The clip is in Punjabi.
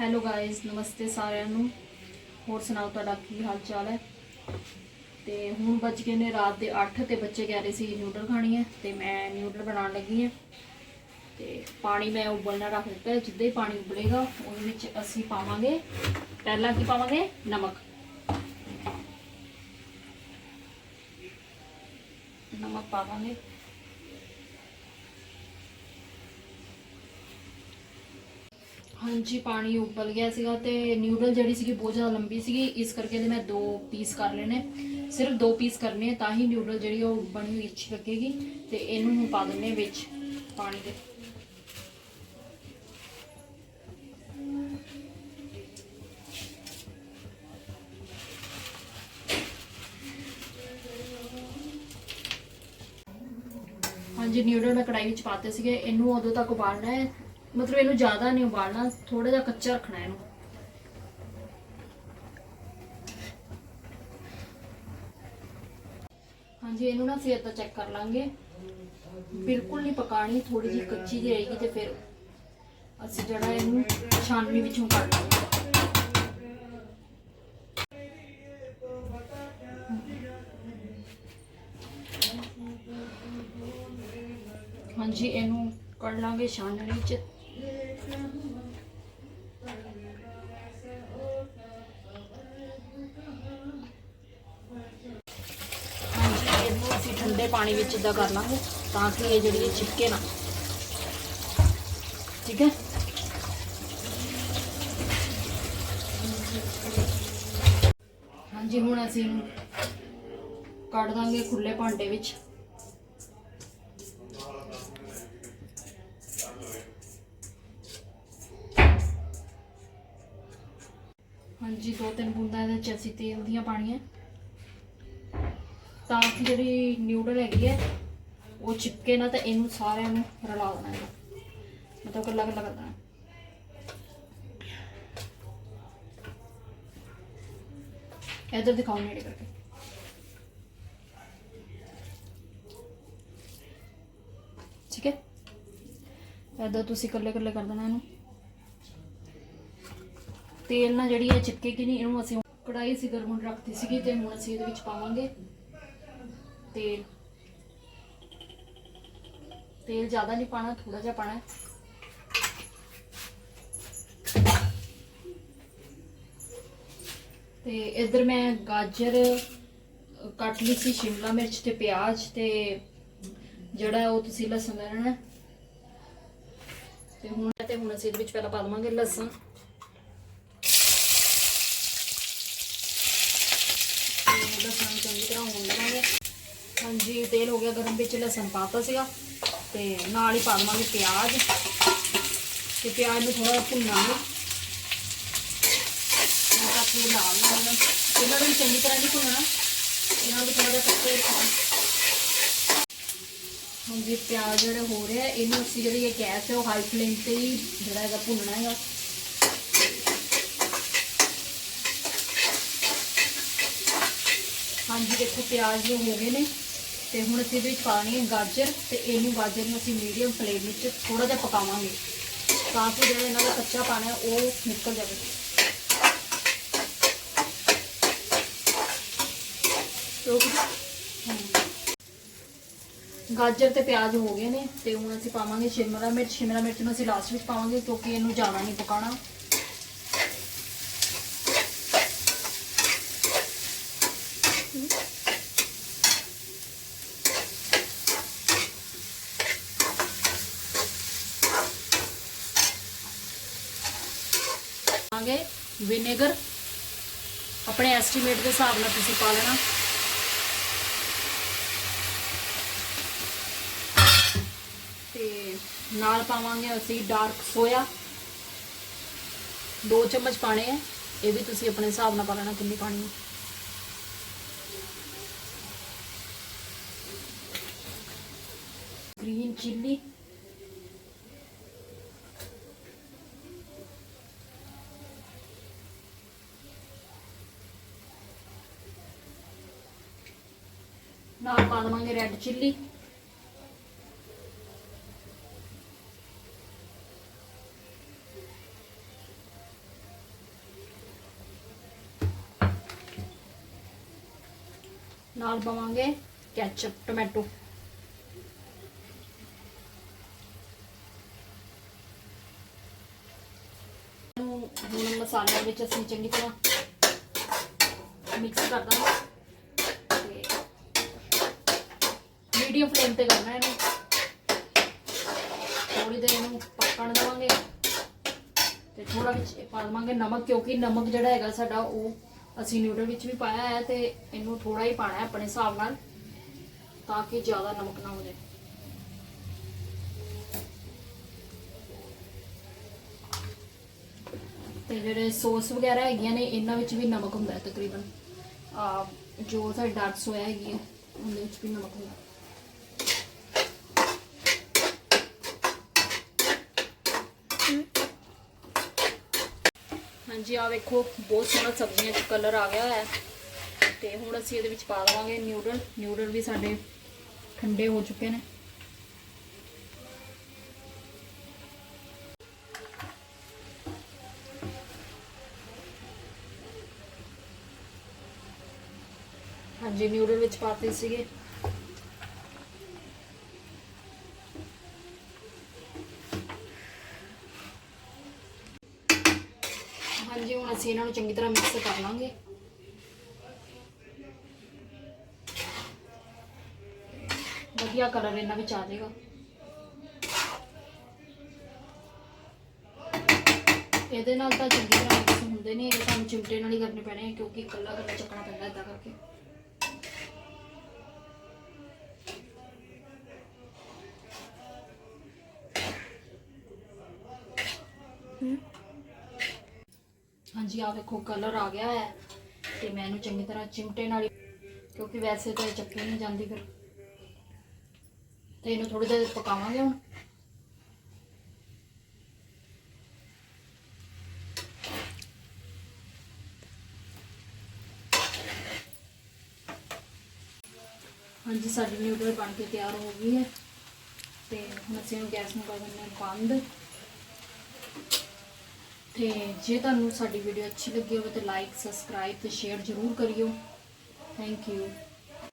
ਹੈਲੋ ਗਾਇਸ ਨਮਸਤੇ ਸਾਰਿਆਂ ਨੂੰ। ਹੋਰ ਸੁਣਾਓ ਤੁਹਾਡਾ ਕੀ ਹਾਲ ਚਾਲ ਹੈ? ਤੇ ਹੁਣ ਵੱਜ ਗਏ ਨੇ ਰਾਤ ਦੇ 8 ਤੇ ਬੱਚੇ ਕਹਿ ਰਹੇ ਸੀ ਨਿਊਡਲ ਖਾਣੀ ਹੈ ਤੇ ਮੈਂ ਨਿਊਡਲ ਬਣਾਉਣ ਲੱਗੀ ਹਾਂ। ਤੇ ਪਾਣੀ ਮੈਂ ਉਬਲਣਾ ਰੱਖ ਦਿੱਤਾ ਜਿੱਦਾਂ ਹੀ ਪਾਣੀ ਉਬਲੇਗਾ, ਉਹਦੇ ਵਿੱਚ ਅਸੀਂ ਪਾਵਾਂਗੇ, ਪਹਿਲਾਂ ਕੀ ਪਾਵਾਂਗੇ? ਨਮਕ। ਨਮਕ ਪਾਵਾਂਗੇ। ਹਾਂਜੀ, ਪਾਣੀ ਉਬਲ ਗਿਆ ਸੀਗਾ ਤੇ ਨਿਊਡਲ ਜਿਹੜੀ ਸੀਗੀ ਬਹੁਤ ਜ਼ਿਆਦਾ ਲੰਬੀ ਸੀਗੀ, ਇਸ ਕਰਕੇ ਤੇ ਮੈਂ ਦੋ ਪੀਸ ਕਰ ਲੈਣੇ ਸਿਰਫ ਦੋ ਪੀਸ ਕਰਨੇ ਆ, ਤਾਂ ਹੀ ਨਿਊਡਲ ਜਿਹੜੀ ਉਹ ਬਣੀ ਹੋਈ ਅੱਛੀ ਲੱਗੇਗੀ ਤੇ ਇਹਨੂੰ ਹੁਣ ਪਾ ਦਿੰਨੇ ਵਿੱਚ ਪਾਣੀ ਦੇ। ਹਾਂਜੀ ਨਿਊਡਲ ਮੈਂ ਕੜਾਈ ਵਿੱਚ ਪਾਤੇ ਸੀਗੇ, ਇਹਨੂੰ ਉਦੋਂ ਤੱਕ ਉਬਾਲਣਾ ਹੈ। ਮਤਲਬ ਇਹਨੂੰ ਜ਼ਿਆਦਾ ਨਹੀਂ ਉਬਾਲਣਾ ਥੋੜਾ ਜਿਹਾ ਕੱਚਾ ਰੱਖਣਾ ਇਹਨੂੰ। ਹਾਂਜੀ, ਇਹਨੂੰ ਨਾ ਫਿਰ ਤਾਂ ਚੈੱਕ ਕਰ ਲਾਂਗੇ। ਬਿਲਕੁਲ ਨਹੀਂ ਪਕਾਣੀ ਥੋੜੀ ਜਿਹੀ ਕੱਚੀ ਜਿਹੀ ਰਹੇਗੀ ਤੇ ਫਿਰ ਅਸੀਂ ਜਿਹੜਾ ਇਹਨੂੰ ਛਾਨਣੀ ਵਿੱਚੋਂ ਕੱਢ ਲਾਂਗੇ। ਹਾਂਜੀ, ਇਹਨੂੰ ਕੱਢ ਲਾਂਗੇ ਛਾਨਣੀ ਚ ਵਿੱਚ ਇਦਾਂ ਕਰ ਲਾਂਗੇ, ਤਾਂ ਕਿ ਇਹ ਜਿਹੜੀ ਚਿਪਕੇ ਨਾ। ਠੀਕ ਹੈ? ਹਾਂਜੀ, ਹੁਣ ਅਸੀਂ ਇਹਨੂੰ ਕੱਢ ਦਾਂਗੇ ਖੁੱਲੇ ਭਾਂਡੇ ਵਿੱਚ। ਹਾਂਜੀ, ਦੋ ਤਿੰਨ ਬੂੰਦਾਂ ਇਹਦੇ ਚ ਅਸੀਂ ਤੇਲ ਦੀਆਂ ਪਾਣੀਆਂ ਤਾਂ ਕਿ ਜਿਹੜੀ ਨਿਊਡਲ ਹੈਗੀ ਹੈ, ਉਹ ਚਿਪਕੇ ਨਾ ਤਾਂ ਇਹਨੂੰ ਸਾਰਿਆਂ ਨੂੰ ਰਲਾ ਦੇਣਾ ਹੈ ਮਤਲਬ ਇਕੱਲਾ ਇਕੱਲਾ ਕਰ ਦੇਣਾ ਇਧਰ ਦਿਖਾਓ ਨੇੜੇ ਕਰਕੇ। ਠੀਕ ਹੈ? ਇਧਰ ਤੁਸੀਂ ਇਕੱਲੇ ਇਕੱਲੇ ਕਰ ਦੇਣਾ ਇਹਨੂੰ। ਤੇਲ ਨਾਲ ਜਿਹੜੀ ਹੈ ਚਿਪਕੇਗੀ ਨਹੀਂ ਇਹਨੂੰ ਅਸੀਂ ਕੜਾਈ ਸੀ, ਗਰਮ ਹੋਣ ਰੱਖਤੀ ਸੀਗੀ ਤੇ ਹੁਣ ਅਸੀਂ ਇਹਦੇ ਵਿੱਚ ਪਾਵਾਂਗੇ। ਤੇਲ। ਤੇਲ ਜ਼ਿਆਦਾ ਨਹੀਂ ਪਾਣਾ ਥੋੜਾ ਜਿਹਾ ਪਾਣਾ। ਹੈ ਤੇ ਇੱਧਰ ਮੈਂ ਗਾਜਰ ਕੱਟ ਲਈ ਸੀ ਸ਼ਿਮਲਾ ਮਿਰਚ ਤੇ ਪਿਆਜ਼ ਤੇ ਜਿਹੜਾ ਉਹ ਤੁਸੀਂ ਲਸਣ ਲੈਣਾ। ਤੇ ਹੁਣ ਤੇ ਹੁਣ ਅਸੀਂ ਇਹਦੇ ਵਿੱਚ ਪਹਿਲਾਂ ਪਾ ਦਵਾਂਗੇ ਲਸਣ। ਲਸਣ ਚੰਗੀ ਤਰ੍ਹਾਂ ਹੋਣ ਦੇਵਾਂਗੇ ਹਾਂਜੀ, ਤੇਲ ਹੋ ਗਿਆ ਗਰਮ ਵਿੱਚ, ਲਸਣ ਪਾਤਾ ਸੀਗਾ। ਤੇ ਨਾਲ ਹੀ ਪਾ ਦਵਾਂਗੇ ਪਿਆਜ਼। ਤੇ ਪਿਆਜ਼ ਨੂੰ ਥੋੜਾ ਭੁੰਨਾਂਗੇ ਤਾਂ ਦਾ ਪੂਰ ਲਾਲ ਨਾ ਹੋਣ ਇਹਨਾਂ ਨੂੰ। ਚੰਗੀ ਤਰ੍ਹਾਂ ਨਹੀਂ ਭੁੰਨਣਾ। ਇਹਨਾਂ ਨੂੰ ਵੀ ਥੋੜਾ ਜਿਹਾ ਕੱਚੇ ਰੱਖਣਾ। ਹਾਂਜੀ ਪਿਆਜ਼ ਜਿਹੜਾ ਹੋ ਰਿਹਾ, ਇਹਨੂੰ ਅਸੀਂ ਜਿਹੜੀ ਇਹ ਗੈਸ ਹੈ, ਉਹ ਹਾਈ ਫਲੇਮ ਤੇ ਹੀ ਜਿਹੜਾ ਹੈਗਾ ਭੁੰਨਣਾ ਹੈਗਾ। ਹਾਂਜੀ, ਦੇਖੋ ਪਿਆਜ਼ ਜੋ ਹੋ ਗਏ ਨੇ। ਤੇ ਹੁਣ ਅਸੀਂ ਇਹਦੇ ਵਿੱਚ ਪਾਣੀ ਹੈ ਗਾਜਰ ਤੇ ਇਹਨੂੰ ਗਾਜਰ ਨੂੰ ਅਸੀਂ ਮੀਡੀਅਮ ਫਲੇਮ ਵਿੱਚ ਥੋੜਾ ਜਿਹਾ ਪਕਾਵਾਂਗੇ ਤਾਂ ਕਿ ਜਿਹੜਾ ਇਹਨਾਂ ਦਾ ਕੱਚਾ ਪਾਣਾ ਹੈ, ਉਹ ਨਿਕਲ ਜਾਵੇ। ਤੋ ਗਾਜਰ ਤੇ ਪਿਆਜ਼ ਹੋ ਗਏ ਨੇ ਤੇ ਹੁਣ ਅਸੀਂ ਪਾਵਾਂਗੇ ਸ਼ਿਮਲਾ ਮਿਰਚ। ਸ਼ਿਮਲਾ ਮਿਰਚ ਨੂੰ ਅਸੀਂ ਲਾਸਟ ਵਿੱਚ ਪਾਵਾਂਗੇ ਕਿਉਂਕਿ ਇਹਨੂੰ ਜ਼ਿਆਦਾ ਨਹੀਂ ਪਕਾਉਣਾ ਪਾਵਾਂਗੇ ਵਿਨੇਗਰ। ਆਪਣੇ ਐਸਟੀਮੇਟ ਦੇ ਹਿਸਾਬ ਨਾਲ ਤੁਸੀਂ ਪਾ ਲੈਣਾ। ਤੇ ਨਾਲ ਪਾਵਾਂਗੇ ਅਸੀਂ ਡਾਰਕ ਸੋਇਆ 2 ਚਮਚ ਪਾਣੇ ਆ। ਇਹ ਵੀ ਤੁਸੀਂ ਆਪਣੇ ਹਿਸਾਬ ਨਾਲ ਪਾ ਲੈਣਾ ਕਿੰਨੀ ਪਾਣੀ ਹੈ ਗ੍ਰੀਨ ਚਿੱਲੀ। ਨਾਲ ਪਾ ਦਵਾਂਗੇ ਰੈੱਡ ਚਿੱਲੀ ਨਾਲ ਪਾਵਾਂਗੇ ਕੈਚਅਪ ਟੋਮੈਟੋ ਨੂੰ ਹੁਣ ਮਸਾਲੇ ਵਿੱਚ ਅਸੀਂ ਚੰਗੀ ਤਰ੍ਹਾਂ ਮਿਕਸ ਕਰ ਦਾਂਗੇ। ਮੀਡੀਅਮ ਫਲੇਮ ਤੇ ਕਰਨਾ ਇਹਨੂੰ। ਥੋੜੀ ਦੇਰ ਇਹਨੂੰ ਪੱਕਣ ਦੇਵਾਂਗੇ। ਤੇ ਥੋੜਾ ਵਿੱਚ ਪਾ ਦੇਵਾਂਗੇ ਨਮਕ, ਕਿਉਂਕਿ ਨਮਕ ਜਿਹੜਾ ਹੈਗਾ ਸਾਡਾ ਉਹ ਅਸੀਂ ਨਿਊਡਲ ਵਿੱਚ ਵੀ ਪਾਇਆ ਹੈ ਤੇ ਇਹਨੂੰ ਥੋੜਾ ਹੀ ਪਾਣਾ ਹੈ ਆਪਣੇ ਹਿਸਾਬ ਨਾਲ, ਤਾਂ ਕਿ ਜ਼ਿਆਦਾ ਨਮਕ ਨਾ ਹੋ ਜਾਏ। ਤੇ ਜਿਹੜੇ ਸੌਸ ਵਗੈਰਾ ਹੈਗੀਆਂ ਨੇ, ਇਹਨਾਂ ਵਿੱਚ ਵੀ ਨਮਕ ਹੁੰਦਾ ਤਕਰੀਬਨ। ਜੋ ਸਾਡੀ ਡਾਰਕ ਸੋਇਆ ਹੈਗੀ ਹੈ, ਉਹਦੇ ਵਿੱਚ ਵੀ ਨਮਕ ਹੁੰਦਾ ਹਾਂਜੀ ਆ ਵੇਖੋ, ਬਹੁਤ ਸੋਹਣਾ ਸਬਜ਼ੀਆਂ 'ਚ ਕਲਰ ਆ ਗਿਆ ਹੋਇਆ ਹੈ। ਤੇ ਹੁਣ ਅਸੀਂ ਇਹਦੇ ਵਿੱਚ ਪਾ ਦੇਵਾਂਗੇ ਨਿਊਡਲ ਨਿਊਡਲ ਵੀ ਸਾਡੇ ਠੰਡੇ ਹੋ ਚੁੱਕੇ ਨੇ। ਹਾਂਜੀ ਨਿਊਡਲ ਵਿੱਚ ਪਾਤੇ ਸੀਗੇ ਹਾਂਜੀ ਹੁਣ ਅਸੀਂ ਇਹਨਾਂ ਨੂੰ ਚੰਗੀ ਤਰ੍ਹਾਂ ਮਿਕਸ ਕਰ ਲਾਂਗੇ। ਵਧੀਆ ਕਲਰ ਇਹਨਾਂ ਵਿੱਚ ਆ ਜਾਏਗਾ। ਇਹਦੇ ਨਾਲ ਤਾਂ ਚੰਗੀ ਤਰ੍ਹਾਂ ਮਿਕਸ ਹੁੰਦੇ ਨਹੀਂ ਇਹ ਤੁਹਾਨੂੰ ਚਿਮਟੇ ਨਾਲ ਹੀ ਕਰਨੇ ਪੈਣੇ ਕਿਉਂਕਿ ਇਕੱਲਾ ਇਕੱਲਾ ਚੱਕਣਾ ਪੈਂਦਾ ਇਦਾਂ ਕਰਕੇ। ਹਾਂਜੀ ਆ ਵੇਖੋ ਕਲਰ ਆ ਗਿਆ ਹੈ ਤੇ ਮੈਂ ਇਹਨੂੰ ਚੰਗੀ ਤਰ੍ਹਾਂ ਚਿਮਟੇ ਨਾਲ ਕਿਉਂਕਿ ਵੈਸੇ ਤਾਂ ਇਹ ਚੱਕੀ ਨਹੀਂ ਜਾਂਦੀ ਫਿਰ। ਤੇ ਇਹਨੂੰ ਥੋੜੀ ਦੇਰ ਪਕਾਵਾਂਗੇ ਹੁਣ। ਹਾਂਜੀ, ਸਾਡੀ ਨਿਊਡਲ ਬਣ ਕੇ ਤਿਆਰ ਹੋ ਗਈ ਹੈ। ਤੇ ਹੁਣ ਅਸੀਂ ਗੈਸ ਨੂੰ ਕਰ ਦਿੰਦੇ ਹਾਂ ਬੰਦ ਤੇ ਜੇ ਤੁਹਾਨੂੰ ਸਾਡੀ ਵੀਡੀਓ ਅੱਛੀ ਲੱਗੀ ਹੋਵੇ ਤਾਂ ਲਾਈਕ ਸਬਸਕ੍ਰਾਈਬ ਤੇ ਸ਼ੇਅਰ ਜ਼ਰੂਰ ਕਰਿਓ। Thank you